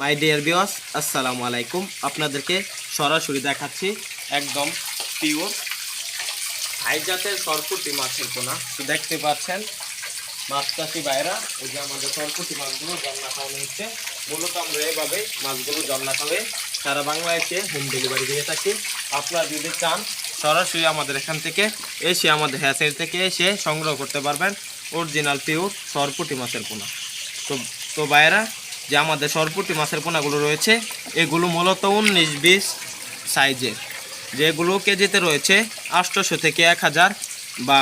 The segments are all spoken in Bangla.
মাই ডিয়ার বিওয়াস আসসালামু আলাইকুম। আপনাদেরকে সরাসরি দেখাচ্ছি একদম পিওর হাই জাতের সরপুটি মাছের পোনা। তো দেখতে পাচ্ছেন, মাছ চাষি বাইরা এই যে আমাদের সরপুটি মাছগুলো জন্না খাওয়ানো হচ্ছে। মূলত আমরা এইভাবে মাছগুলো জন্না খাওয়ে সারা বাংলাদেশে হোম ডেলিভারি দিয়ে থাকি। আপনারা যদি চান, সরাসরি আমাদের এখান থেকে এসে আমাদের হ্যাসের থেকে এসে সংগ্রহ করতে পারবেন। অরিজিনাল পিওর সরপুটি মাছের পোনা। তো তো বাইরা যে আমাদের সরপুটি মাছের পোনাগুলো রয়েছে, এগুলো মূলত উনিশ বিশ সাইজের। যেগুলো কেজিতে রয়েছে আটশোশো থেকে এক হাজার বা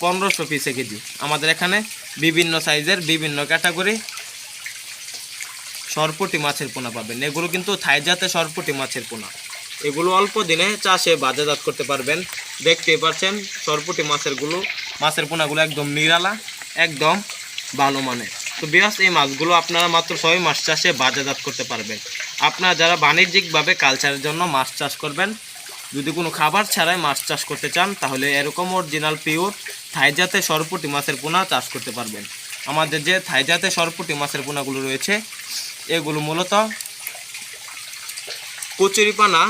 পনেরোশো পিসে কেজি। আমাদের এখানে বিভিন্ন সাইজের বিভিন্ন ক্যাটাগরি সরপুটি মাছের পোনা পাবেন। এগুলো কিন্তু থাই জাতের সরপুটি মাছের পোনা। এগুলো অল্প দিনে চাষে বাজারজাত করতে পারবেন। দেখতেই পাচ্ছেন সরপুটি মাছেরগুলো, মাছের পোনাগুলো একদম নিরালা, একদম ভালো মানের। তো বিরাস এই মাছগুলো আপনারা মাত্র ছয় মাস চাষে বাজারজাত করতে পারবেন। আপনারা যারা বাণিজ্যিকভাবে কালচারের জন্য মাছ চাষ করবেন, যদি কোনো খাবার ছাড়াই মাছ চাষ করতে চান, তাহলে এরকম অরিজিনাল পিওর থাইজাতে সরপুটি মাছের পোনা চাষ করতে পারবেন। আমাদের যে থাইজাতে সরপুটি মাছের পোনাগুলো রয়েছে, এগুলো মূলত কচুরিপানা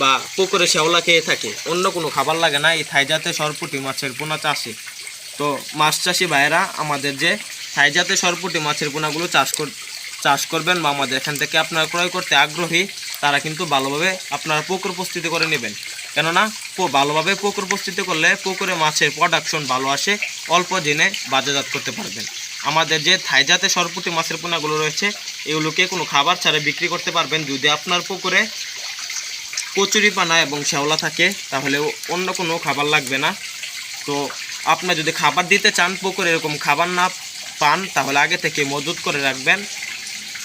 বা পুকুরে শ্যাওলা খেয়ে থাকে। অন্য কোনো খাবার লাগে না এই থাইজাতে সরপুটি মাছের পোনা চাষে। তো মাছ চাষি ভাইয়েরা, আমাদের যে থাইজাতে সরপুটি মাছের পোনাগুলো চাষ কর চাষ করবেন বা আমাদের এখান থেকে আপনারা ক্রয় করতে আগ্রহী, তারা কিন্তু ভালোভাবে আপনারা পুকুর প্রস্তুতি করে নেবেন। কেননা ভালোভাবে পুকুর প্রস্তুতি করলে পুকুরে মাছের প্রোডাকশন ভালো আসে, অল্প দিনে বাজারজাত করতে পারবেন। আমাদের যে থাইজাতে সরপুটি মাছের পোনাগুলো রয়েছে, এগুলোকে কোনো খাবার ছাড়া বিক্রি করতে পারবেন। যদি আপনার পুকুরে কচুরি পানা এবং শ্যাওলা থাকে, তাহলে অন্য কোনো খাবার লাগবে না। তো, আপনার যদি খাবার দিতে চান পুকুরে এরকম খাবার না পান, তাহলে আগে থেকে মজুত করে রাখবেন।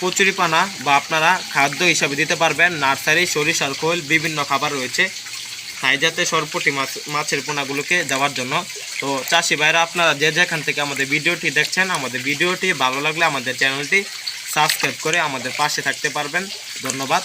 কচুরিপানা বা আপনারা খাদ্য হিসাবে দিতে পারবেন। নার্সারি, সরিষার খোল, বিভিন্ন খাবার রয়েছে। তাই যাতে সরপটি মাছ, মাছের পোনাগুলোকে যাওয়ার জন্য। তো চাষি ভাইরা, আপনারা যে যেখান থেকে আমাদের ভিডিওটি দেখছেন, আমাদের ভিডিওটি ভালো লাগলে আমাদের চ্যানেলটি সাবস্ক্রাইব করে আমাদের পাশে থাকতে পারবেন। ধন্যবাদ।